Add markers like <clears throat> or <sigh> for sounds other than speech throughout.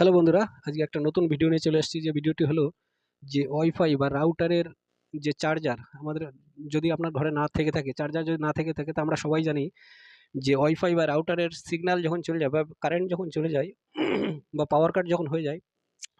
Hello বন্ধুরা, আজকে একটা নতুন ভিডিও নিয়ে চলে এসেছি যে ভিডিওটি হলো যে ওয়াইফাই বা রাউটারের যে চার্জার আমাদের যদি আপনার ঘরে না থেকে থাকে চার্জার যদি না থেকে থাকে, তা আমরা সবাই জানি যে ওয়াইফাই বা রাউটারের সিগন্যাল যখন চলে যায় বা কারেন্ট যখন চলে যায়, <clears throat> বা পাওয়ার কাট যখন হয়ে যায়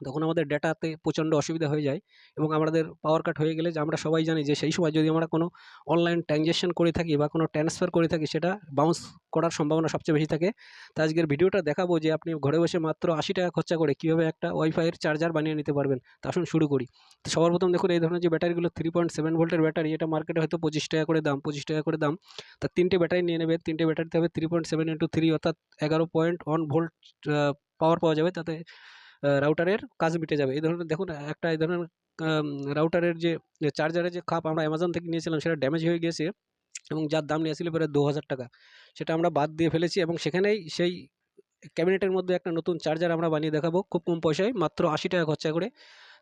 তখন আমাদের ডেটাতে প্রচণ্ড অসুবিধা হয়ে যায় এবং আমাদের পাওয়ার কাট হয়ে গেলে যে আমরা সবাই জানি যে সেই সময় যদি আমরা কোনো অনলাইন ট্রানজ্যাকশন করে থাকি বা কোনো ট্রান্সফার করে থাকি সেটা বাউন্স করার সম্ভাবনা সবচেয়ে বেশি থাকে। তো আজকের ভিডিওটা দেখাবো যে আপনি ঘরে বসে মাত্র আশি টাকা খরচা করে কীভাবে একটা ওয়াইফাইয়ের চার্জার বানিয়ে নিতে পারবেন, তা আসুন শুরু করি। তো সবার প্রথম দেখুন, এই ধরনের যে ব্যাটারিগুলো থ্রি পয়েন্ট সেভেন ভোল্টের ব্যাটারি এটা মার্কেটে হয়তো পঁচিশ টাকা করে দাম, পঁচিশ টাকা করে দাম। তা তিনটে ব্যাটারি নিয়ে নেবে, তিনটে ব্যাটারিতে হবে three point seven into three অর্থাৎ এগারো পয়েন্ট ওয়ান ভোল্ট পাওয়ার পাওয়া যাবে। তাতে রাউটারের কাজ মিটে যাবে। এই ধরনের দেখুন, একটা এই ধরনের রাউটারের যে চার্জারের যে খাপ আমরা অ্যামাজন থেকে নিয়েছিলাম, সেটা ড্যামেজ হয়ে গিয়েছে এবং যার দাম নিয়েছিল প্রায় দু হাজার টাকা। সেটা আমরা বাদ দিয়ে ফেলেছি এবং সেখানেই সেই ক্যাবিনেটের মধ্যে একটা নতুন চার্জার আমরা বানিয়ে দেখাবো। খুব কম পয়সায়, মাত্র আশি টাকা খরচা করে।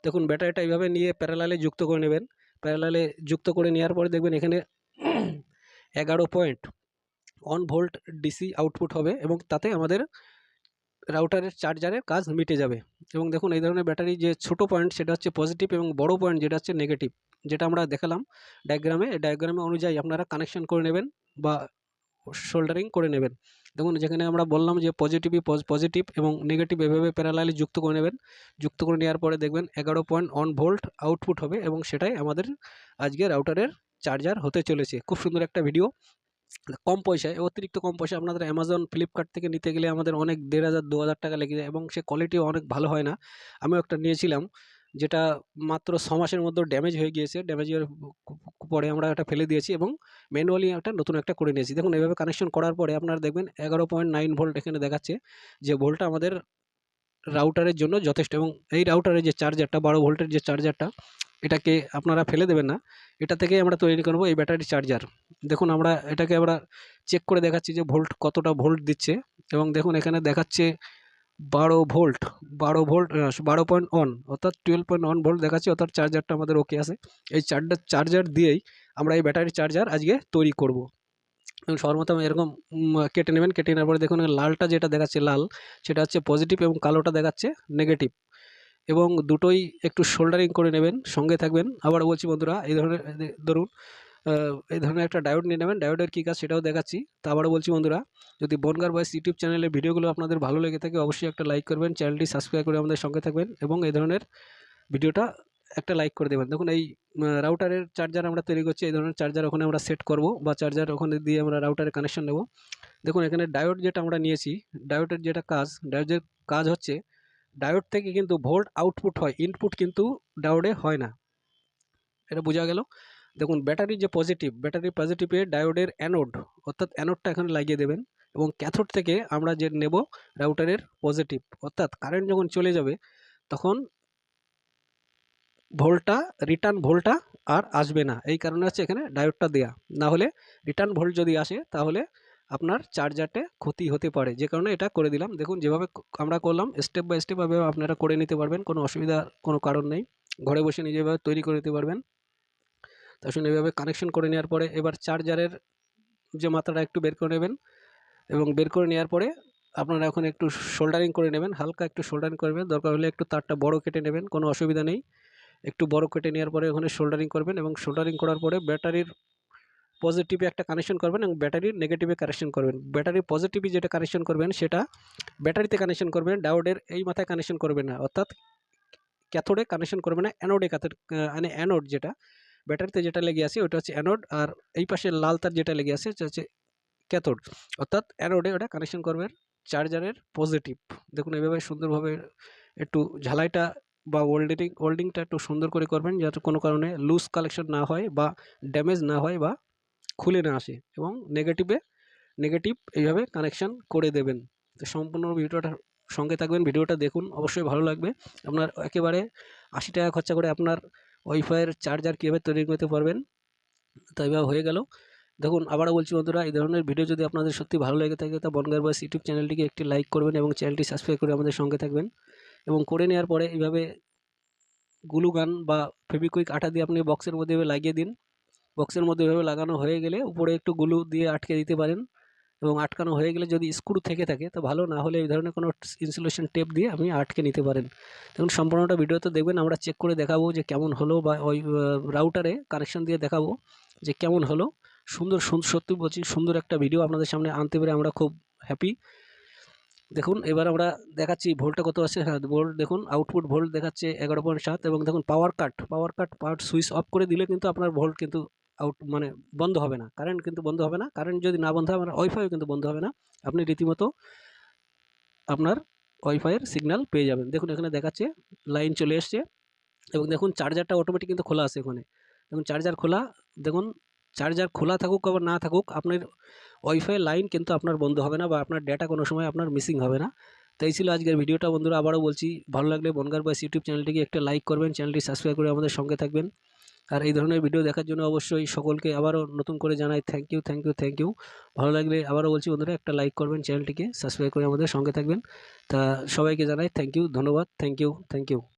দেখুন, ব্যাটারিটা এইভাবে নিয়ে প্যারালালে যুক্ত করে নেবেন। প্যারালালে যুক্ত করে নেওয়ার পরে দেখবেন এখানে এগারো point one volt DC output হবে এবং তাতে আমাদের রাউটারের চার্জারের কাজ মিটে যাবে। এবং দেখুন এই ধরনের ব্যাটারি যে ছোটো পয়েন্ট সেটা হচ্ছে পজিটিভ এবং বড় পয়েন্ট যেটা হচ্ছে নেগেটিভ যেটা আমরা দেখালাম ডায়াগ্রামে ডায়াগ্রামে অনুযায়ী আপনারা কানেকশন করে নেবেন বা শোল্ডারিং করে নেবেন। দেখুন, যেখানে আমরা বললাম যে পজিটিভই পজিটিভ এবং নেগেটিভ এভাবে প্যারালালি যুক্ত করে নেবেন। যুক্ত করে নেওয়ার পরে দেখবেন এগারো পয়েন্ট ওয়ান ভোল্ট আউটপুট হবে এবং সেটাই আমাদের আজকে রাউটারের চার্জার হতে চলেছে। খুব সুন্দর একটা ভিডিও কম পয়সায়, অতিরিক্ত কম পয়সায় আপনাদের অ্যামাজন ফ্লিপকার্ট থেকে নিতে গেলে আমাদের অনেক দেড় হাজার, দু হাজার টাকা লেগে যায় এবং সে কোয়ালিটিও অনেক ভালো হয় না। আমিও একটা নিয়েছিলাম, যেটা মাত্র ছ মাসের মধ্যে ড্যামেজ হয়ে গিয়েছে ড্যামেজের পরে আমরা এটা ফেলে দিয়েছি এবং ম্যানুয়ালি একটা নতুন একটা করে নিয়েছি। দেখুন এভাবে কানেকশন করার পরে আপনারা দেখবেন এগারো পয়েন্ট নাইন ভোল্ট এখানে দেখাচ্ছে যে ভোল্টটা আমাদের রাউটারের জন্য যথেষ্ট এবং এই রাউটারের যে চার্জারটা বারো ভোল্টের যে চার্জারটা এটাকে আপনারা ফেলে দেবেন না। এটা থেকে আমরা তৈরি করব এই ব্যাটারি চার্জার। দেখুন আমরা এটাকে আমরা চেক করে দেখাচ্ছি যে ভোল্ট কতটা ভোল্ট দিচ্ছে এবং দেখুন এখানে দেখাচ্ছে বারো ভোল্ট বারো ভোল্ট বারো পয়েন্ট ওয়ান অর্থাৎ টুয়েলভ পয়েন্ট ওয়ান ভোল্ট দেখাচ্ছে, অর্থাৎ চার্জারটা আমাদের ওকে আছে। এই চার্জার চার্জার দিয়েই আমরা এই ব্যাটারি চার্জার আজকে তৈরি করব। এবং সর্বপ্রথম এরকম কেটে নেবেন, কেটে নেওয়ার পরে দেখুন লালটা যেটা দেখাচ্ছে লাল, সেটা হচ্ছে পজিটিভ এবং কালোটা দেখাচ্ছে নেগেটিভ এবং দুটোই একটু শোল্ডারিং করে নেবেন, সঙ্গে থাকবেন। আবার বলছি বন্ধুরা, এই ধরনের ধরুন এই ধরনের একটা ডায়োড নিয়ে নেবেন। ডায়োডের কী কাজ সেটাও দেখাচ্ছি। তা আবারও বলছি বন্ধুরা, যদি বনগার বয়স ইউটিউব চ্যানেলের ভিডিওগুলো আপনাদের ভালো লেগে থাকে, অবশ্যই একটা লাইক করবেন, চ্যানেলটি সাবস্ক্রাইব করে আমাদের সঙ্গে থাকবেন এবং এই ধরনের ভিডিওটা একটা লাইক করে দেবেন। দেখুন, এই রাউটারের চার্জার আমরা তৈরি করছি, এই ধরনের চার্জার ওখানে আমরা সেট করব বা চার্জার ওখানে দিয়ে আমরা রাউটারে কানেকশন নেব। দেখুন, এখানে ডায়োড যেটা আমরা নিয়েছি ডায়োডের যেটা কাজ ডায়োডের কাজ হচ্ছে ডায়োড থেকে কিন্তু ভোল্ট আউটপুট হয়, ইনপুট কিন্তু ডায়োডে হয় না। এটা বোঝা গেল। দেখুন, ব্যাটারি যে পজিটিভ ব্যাটারি পজিটিভে ডায়োডের অ্যানোড অর্থাৎ অ্যানোডটা এখানে লাগিয়ে দেবেন এবং ক্যাথোড থেকে আমরা যে নেব রাউটারের পজিটিভ অর্থাৎ কারেন্ট যখন চলে যাবে, তখন ভোল্টটা রিটার্ন ভোল্টটা আর আসবে না। এই কারণে হচ্ছে এখানে ডায়োডটা দেয়া। না হলে রিটার্ন ভোল্ট যদি আসে, তাহলে আপনার চার্জারটে ক্ষতি হতে পারে। যে কারণে এটা করে দিলাম। দেখুন, যেভাবে আমরা করলাম স্টেপ বাই স্টেপ ভাবে আপনারা করে নিতে পারবেন, কোনো অসুবিধা, কোনো কারণ নেই। ঘরে বসে নিজেভাবে তৈরি করে নিতে পারবেন। তার সঙ্গে এভাবে কানেকশন করে নেওয়ার পরে এবার চার্জারের যে মাত্রাটা একটু বের করে নেবেন এবং বের করে নেওয়ার পরে আপনারা এখন একটু শোল্ডারিং করে নেবেন, হালকা একটু শোল্ডারিং করবেন দরকার হলে একটু তারটা বড় কেটে নেবেন, কোনো অসুবিধা নেই। একটু বড় কেটে নেওয়ার পরে ওখানে শোল্ডারিং করবেন এবং শোল্ডারিং করার পরে ব্যাটারির পজিটিভে একটা কানেকশন করবেন এবং ব্যাটারির নেগেটিভে কানেকশন করবেন। ব্যাটারি পজিটিভে যেটা কানেকশন করবেন সেটা ব্যাটারিতে কানেকশন করবেন ডায়োডের এই মাথায় কানেকশন করবেন না। অর্থাৎ ক্যাথোডে কানেকশন করবে না অ্যানোডে ক্যাথোড মানে অ্যানোড যেটা ব্যাটারিতে যেটা লেগে আছে ওটা হচ্ছে অ্যানোড আর এই পাশে লাল তার যেটা লেগে আছে সেটা হচ্ছে ক্যাথোড অর্থাৎ অ্যানোডে ওটা কানেকশন করবেন চার্জারের পজিটিভ দেখুন এভাবে সুন্দরভাবে একটু ঝালাইটা বা ওল্ডিং ওল্ডিংটা একটু সুন্দর করে করবেন যাতে কোনো কারণে লুজ কালেকশন না হয় বা ড্যামেজ না হয় বা খুলে না আসে এবং নেগেটিভে নেগেটিভ এইভাবে কানেকশান করে দেবেন। তো সম্পূর্ণ ভিডিওটা সঙ্গে থাকবেন, ভিডিওটা দেখুন, অবশ্যই ভালো লাগবে। আপনার একেবারে আশি টাকা খরচা করে আপনার ওয়াইফাইয়ের চার্জার কীভাবে তৈরি করতে পারবেন, তো এইভাবে হয়ে গেল। দেখুন, আবারও বলছি বন্ধুরা, এই ধরনের ভিডিও যদি আপনাদের সত্যি ভালো লেগে থাকে, তা বনগার বয়স ইউটিউব চ্যানেলটিকে একটি লাইক করবেন এবং চ্যানেলটি সাবস্ক্রাইব করে আমাদের সঙ্গে থাকবেন। এবং করে নেওয়ার পরে এইভাবে গুলু গান বা ফেবিকুইক আঠা দিয়ে আপনি বক্সের মধ্যে লাগিয়ে দিন। বক্সের মধ্যে এভাবে লাগানো হয়ে গেলে উপরে একটু গুলু দিয়ে আটকে দিতে পারেন এবং আটকানো হয়ে গেলে যদি স্ক্রু থেকে থাকে তো ভালো, না হলে এই ধরনের কোনো ইনসুলেশন টেপ দিয়ে আপনি আটকে নিতে পারেন। দেখুন, সম্পূর্ণটা ভিডিওতে দেখবেন, আমরা চেক করে দেখাবো যে কেমন হলো বা ওই রাউটারে কানেকশন দিয়ে দেখাবো যে কেমন হলো। সুন্দর, সুন- সত্যি বলছি, সুন্দর একটা ভিডিও আপনাদের সামনে আনতে পেরে আমরা খুব হ্যাপি দেখুন, এবার আমরা দেখাচ্ছি ভোল্টটা কত আছে হ্যাঁ ভোল্ট, দেখুন আউটপুট ভোল্ট দেখাচ্ছে এগারো পয়েন্ট সাত এবং দেখুন পাওয়ার কাট পাওয়ার কাট পাওয়ার সুইচ অফ করে দিলে কিন্তু আপনার ভোল্ট কিন্তু আউট মানে বন্ধ হবে না। কারেন্ট কিন্তু বন্ধ হবে না। কারেন্ট যদি না বন্ধ হয়, আপনার ওয়াইফাইও কিন্তু বন্ধ হবে না। আপনি রীতিমতো আপনার ওয়াইফাইয়ের সিগন্যাল পেয়ে যাবেন। দেখুন, এখানে দেখাচ্ছে লাইন চলে এসছে এবং দেখুন চার্জারটা অটোমেটিক কিন্তু খোলা আছে এখানে দেখুন চার্জার খোলা, দেখুন চার্জার খোলা থাকুক আবার না থাকুক, আপনার ওয়াইফাই লাইন কিন্তু আপনার বন্ধ হবে না বা আপনার ডেটা কোনো সময় আপনার মিসিং হবে না। তো এই ছিল আজকের ভিডিওটা। বন্ধুরা, আবারও বলছি, ভালো লাগলে বনগার বয়স ইউটিউব চ্যানেলটিকে একটা লাইক করবেন চ্যানেলটি সাবস্ক্রাইব করে আমাদের সঙ্গে থাকবেন। আর এই ধরনের ভিডিও দেখার জন্য অবশ্যই সকলকে আবারও নতুন করে জানাই thank you thank you thank you ভালো লাগলে আবারও বলছি বন্ধুরা, একটা লাইক করবেন চ্যানেলটিকে সাবস্ক্রাইব করে আমাদের সঙ্গে থাকবেন। তা সবাইকে জানাই থ্যাংক ইউ ধন্যবাদ থ্যাংক ইউ থ্যাংক ইউ